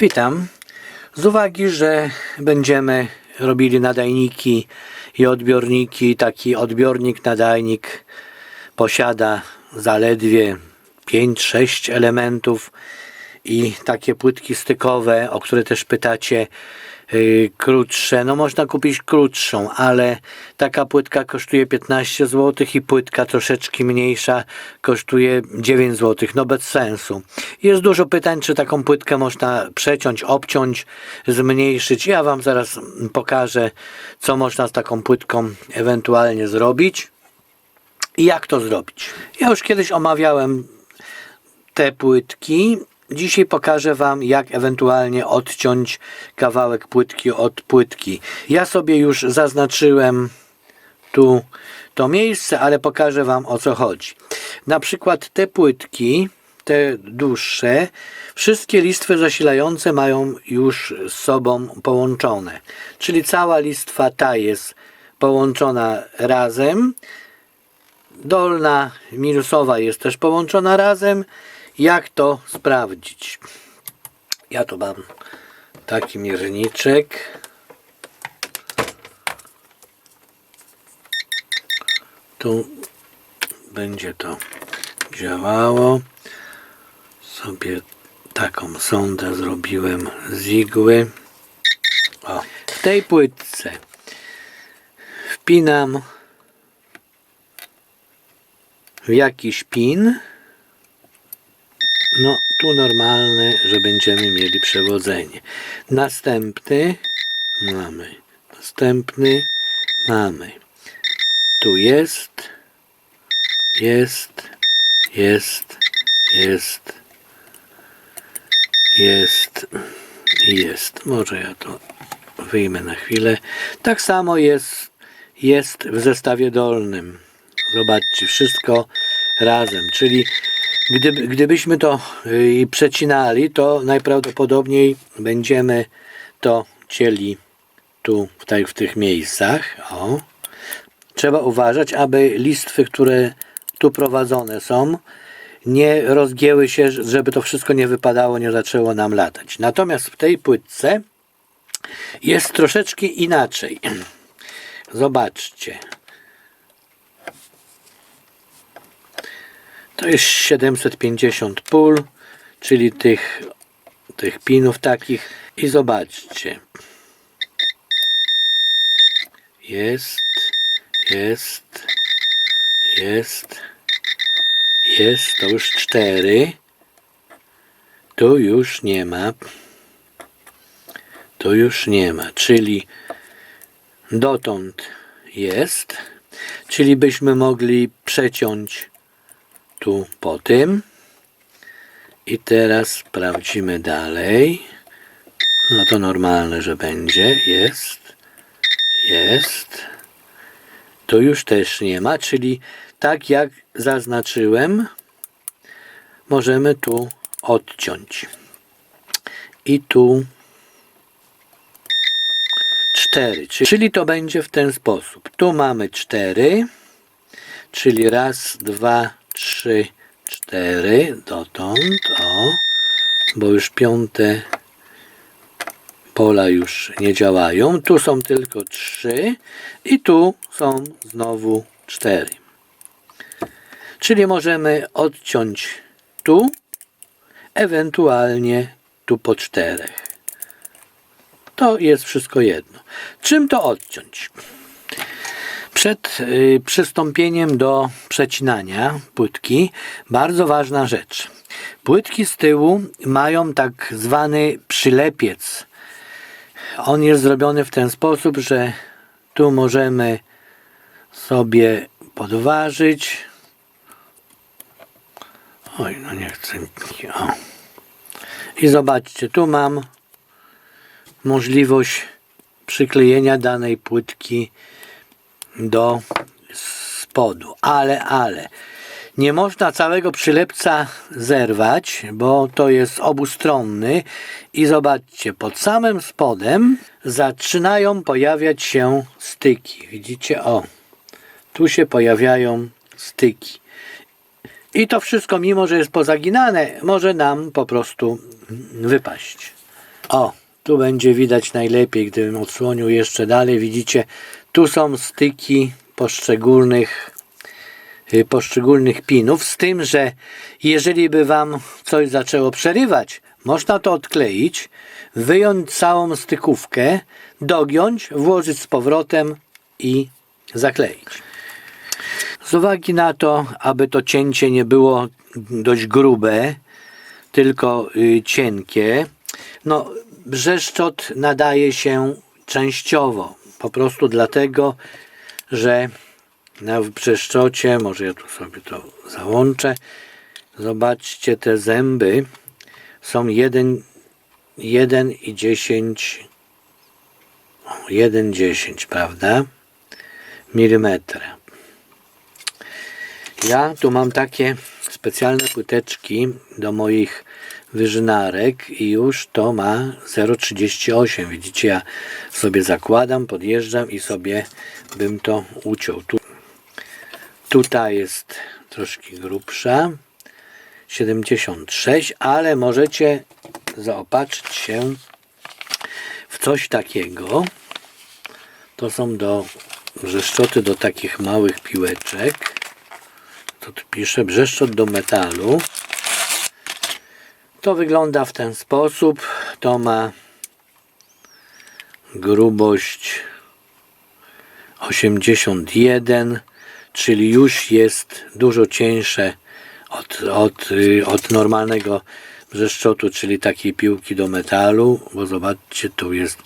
Witam. Z uwagi, że będziemy robili nadajniki i odbiorniki, taki odbiornik, nadajnik posiada zaledwie 5-6 elementów i takie płytki stykowe, o które też pytacie, krótsze. No można kupić krótszą, ale taka płytka kosztuje 15 zł i płytka troszeczkę mniejsza kosztuje 9 zł. No bez sensu. Jest dużo pytań, czy taką płytkę można przeciąć, obciąć, zmniejszyć. Ja Wam zaraz pokażę, co można z taką płytką ewentualnie zrobić i jak to zrobić. Ja już kiedyś omawiałem te płytki. Dzisiaj pokażę Wam, jak ewentualnie odciąć kawałek płytki od płytki. Ja sobie już zaznaczyłem tu to miejsce, ale pokażę Wam o co chodzi. Na przykład te płytki, te dłuższe, wszystkie listwy zasilające mają już z sobą połączone. Czyli cała listwa ta jest połączona razem. Dolna minusowa jest też połączona razem. Jak to sprawdzić? Ja tu mam taki mierniczek. Tu będzie to działało. Sobie taką sondę zrobiłem z igły. O, w tej płytce wpinam w jakiś pin. Tu normalne, że będziemy mieli przewodzenie. Następny mamy. Następny mamy. Tu jest, jest, jest, jest, jest i jest. Może ja to wyjmę na chwilę. Tak samo jest, jest w zestawie dolnym. Zobaczcie, wszystko razem, czyli Gdyby, gdybyśmy to y, przecinali, to najprawdopodobniej będziemy to cieli tu, w, w tych miejscach. O. Trzeba uważać, aby listwy, które tu prowadzone są, nie rozgięły się, żeby to wszystko nie wypadało, nie zaczęło nam latać. Natomiast w tej płytce jest troszeczkę inaczej. Zobaczcie. To jest 750 pól, czyli tych, tych pinów takich. I zobaczcie. Jest, jest, jest, jest, to już cztery. Tu już nie ma. Tu już nie ma, czyli dotąd jest, czyli byśmy mogli przeciąć tu po tym. I teraz sprawdzimy dalej. No to normalne, że będzie. Jest. Jest. Tu już też nie ma, czyli tak jak zaznaczyłem, możemy tu odciąć. I tu 4, czyli to będzie w ten sposób. Tu mamy 4, czyli raz, dwa, trzy, cztery dotąd, o, bo już piąte pola już nie działają. Tu są tylko trzy i tu są znowu cztery. Czyli możemy odciąć tu, ewentualnie tu po czterech. To jest wszystko jedno. Czym to odciąć? Przed y, przystąpieniem do przecinania płytki bardzo ważna rzecz. Płytki z tyłu mają tak zwany przylepiec. On jest zrobiony w ten sposób, że tu możemy sobie podważyć. Oj, no nie chcę. O. I zobaczcie, tu mam możliwość przyklejenia danej płytki do spodu. Ale, ale nie można całego przylepca zerwać, bo to jest obustronny i zobaczcie, pod samym spodem zaczynają pojawiać się styki. Widzicie? O, tu się pojawiają styki. I to wszystko, mimo że jest pozaginane, może nam po prostu wypaść. O, tu będzie widać najlepiej, gdybym odsłonił jeszcze dalej. Widzicie, tu są styki poszczególnych y, poszczególnych pinów, z tym, że jeżeli by Wam coś zaczęło przerywać, można to odkleić, wyjąć całą stykówkę, dogiąć, włożyć z powrotem i zakleić. Z uwagi na to, aby to cięcie nie było dość grube, tylko y, cienkie, no brzeszczot nadaje się częściowo, po prostu dlatego, że na brzeszczocie, może ja tu sobie to załączę, zobaczcie te zęby są 1, 1 i 10 1,10, prawda? Milimetra. Ja tu mam takie specjalne płyteczki do moich wyżynarek i już to ma 0,38. Widzicie, ja sobie zakładam, podjeżdżam i sobie bym to uciął. Tu, tutaj jest troszkę grubsza. 76, ale możecie zaopatrzyć się w coś takiego. To są do brzeszczoty do takich małych piłeczek. To tu pisze brzeszczot do metalu. To wygląda w ten sposób. To ma grubość 81, czyli już jest dużo cieńsze od, od, y, od normalnego brzeszczotu, czyli takiej piłki do metalu, bo zobaczcie, tu jest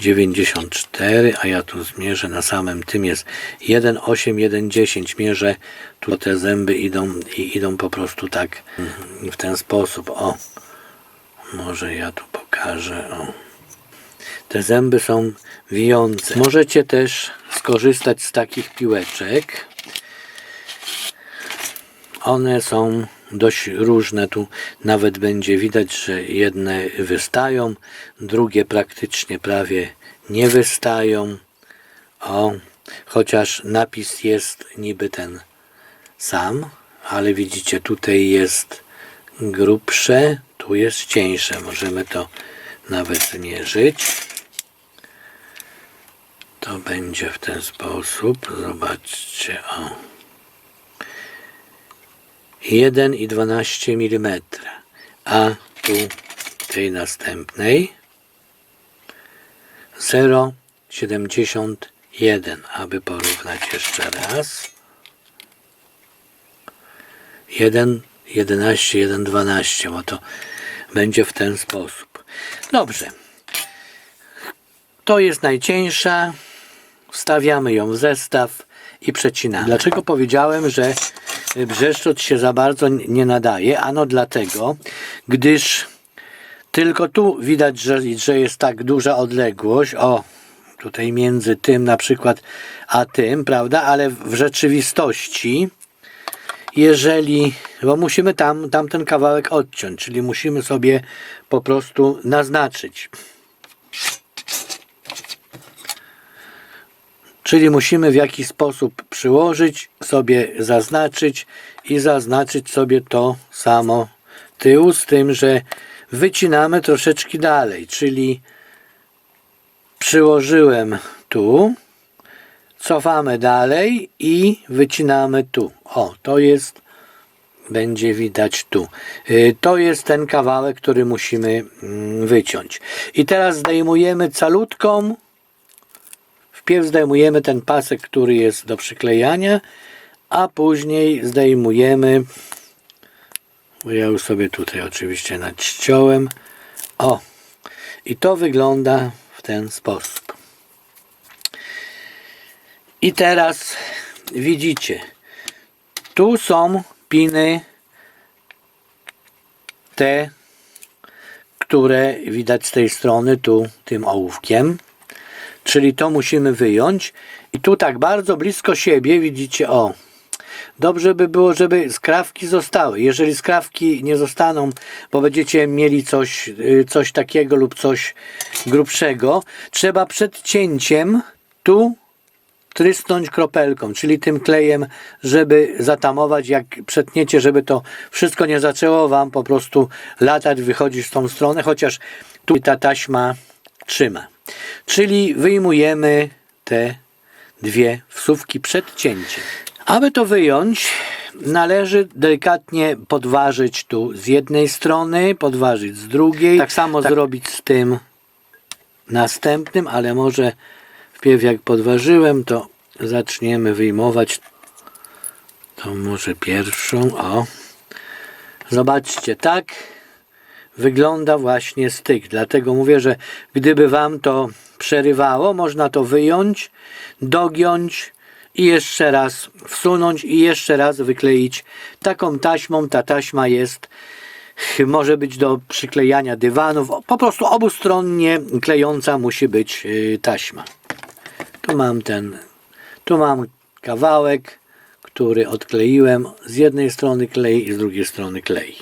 94, a ja tu zmierzę na samym tym jest 1,8, 1,10 mierzę, tu te zęby idą i idą po prostu tak w ten sposób, o może ja tu pokażę, o te zęby są wijące. Możecie też skorzystać z takich piłeczek, one są dość różne. Tu nawet będzie widać, że jedne wystają, drugie praktycznie prawie nie wystają. O, chociaż napis jest niby ten sam, ale widzicie, tutaj jest grubsze, tu jest cieńsze. Możemy to nawet zmierzyć. To będzie w ten sposób. Zobaczcie, o. 1,12 mm, a tu tej następnej 0,71, aby porównać jeszcze raz. 1, 11, 1, 12, bo to będzie w ten sposób. Dobrze. To jest najcieńsza. Wstawiamy ją w zestaw i przecinamy. Dlaczego powiedziałem, że brzeszczot się za bardzo nie nadaje? Ano dlatego, gdyż tylko tu widać, że, że jest tak duża odległość. O, tutaj między tym na przykład a tym, prawda? Ale w rzeczywistości, jeżeli, bo musimy tam, tamten kawałek odciąć, czyli musimy sobie po prostu naznaczyć. Czyli musimy w jakiś sposób przyłożyć, sobie zaznaczyć i zaznaczyć sobie to samo tyłu, z tym, że wycinamy troszeczkę dalej, czyli przyłożyłem tu, cofamy dalej i wycinamy tu. O, to jest, będzie widać tu. Y, To jest ten kawałek, który musimy mm, wyciąć. I teraz zdejmujemy calutką Wpierw zdejmujemy ten pasek, który jest do przyklejania, a później zdejmujemy, ja już sobie tutaj oczywiście nadciąłem. O, i to wygląda w ten sposób. I teraz widzicie, tu są piny te, które widać z tej strony, tu tym ołówkiem czyli to musimy wyjąć i tu tak bardzo blisko siebie widzicie, o dobrze by było, żeby skrawki zostały. Jeżeli skrawki nie zostaną, bo będziecie mieli coś, y, coś takiego lub coś grubszego, trzeba przed cięciem tu trysnąć kropelką, czyli tym klejem, żeby zatamować, jak przetniecie, żeby to wszystko nie zaczęło Wam po prostu latać, wychodzić w tą stronę, chociaż tu ta taśma trzyma. Czyli wyjmujemy te dwie wsówki przed cięciem. Aby to wyjąć, należy delikatnie podważyć tu z jednej strony, podważyć z drugiej. Tak samo zrobić z tym następnym, ale może wpierw jak podważyłem, to zaczniemy wyjmować to może pierwszą. O, zobaczcie, tak wygląda właśnie styk. Dlatego mówię, że gdyby Wam to przerywało, można to wyjąć, dogiąć i jeszcze raz wsunąć i jeszcze raz wykleić taką taśmą. Ta taśma jest, może być do przyklejania dywanów. Po prostu obustronnie klejąca musi być y, taśma. Tu mam ten, tu mam kawałek, który odkleiłem. Z jednej strony klei i z drugiej strony klei.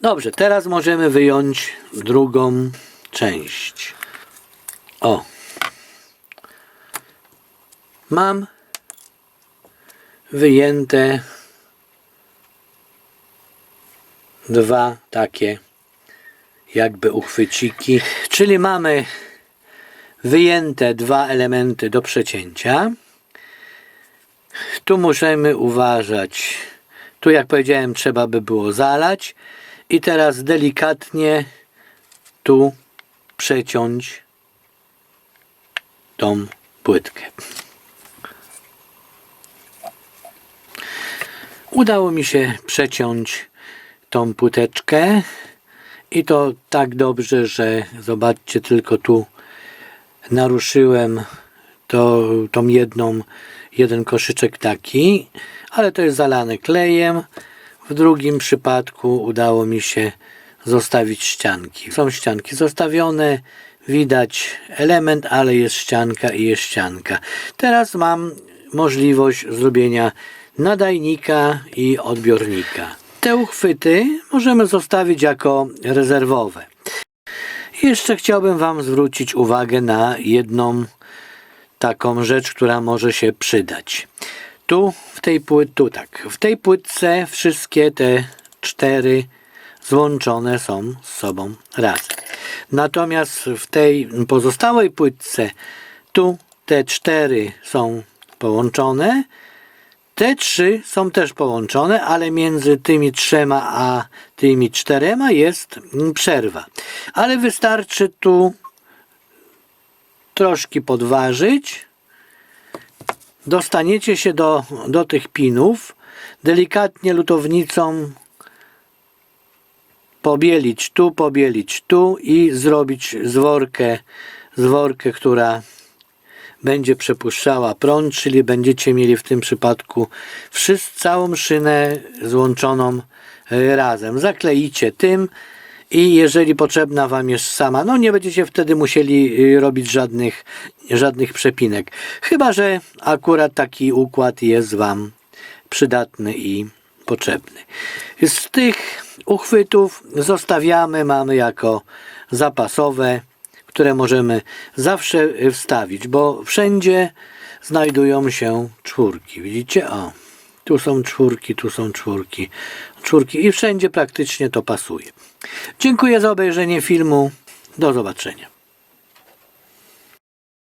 Dobrze, teraz możemy wyjąć drugą część. O. Mam wyjęte dwa takie jakby uchwyciki, czyli mamy wyjęte dwa elementy do przecięcia. Tu musimy uważać. Tu, jak powiedziałem, trzeba by było zalać. I teraz delikatnie tu przeciąć tą płytkę. Udało mi się przeciąć tą płyteczkę i to tak dobrze, że zobaczcie tylko tu naruszyłem to, tą jedną, jeden koszyczek taki, ale to jest zalane klejem. W drugim przypadku udało mi się zostawić ścianki. Są ścianki zostawione, widać element, ale jest ścianka i jest ścianka. Teraz mam możliwość zrobienia nadajnika i odbiornika. Te uchwyty możemy zostawić jako rezerwowe. Jeszcze chciałbym Wam zwrócić uwagę na jedną taką rzecz, która może się przydać. Tu w tej płyt, tu tak, w tej płytce wszystkie te cztery złączone są z sobą razem. Natomiast w tej pozostałej płytce tu te cztery są połączone, te trzy są też połączone, ale między tymi trzema a tymi czterema jest przerwa. Ale wystarczy tu troszkę podważyć. Dostaniecie się do, do tych pinów. Delikatnie lutownicą pobielić tu, pobielić tu i zrobić zworkę, zworkę, która będzie przepuszczała prąd, czyli będziecie mieli w tym przypadku wszyscy, całą szynę złączoną e, razem. Zakleicie tym i jeżeli potrzebna Wam jest sama, no nie będziecie wtedy musieli y, robić żadnych, żadnych przepinek. Chyba, że akurat taki układ jest Wam przydatny i potrzebny. Z tych uchwytów zostawiamy, mamy jako zapasowe, które możemy zawsze wstawić, bo wszędzie znajdują się czwórki. Widzicie? O, tu są czwórki, tu są czwórki, czwórki i wszędzie praktycznie to pasuje. Dziękuję za obejrzenie filmu. Do zobaczenia.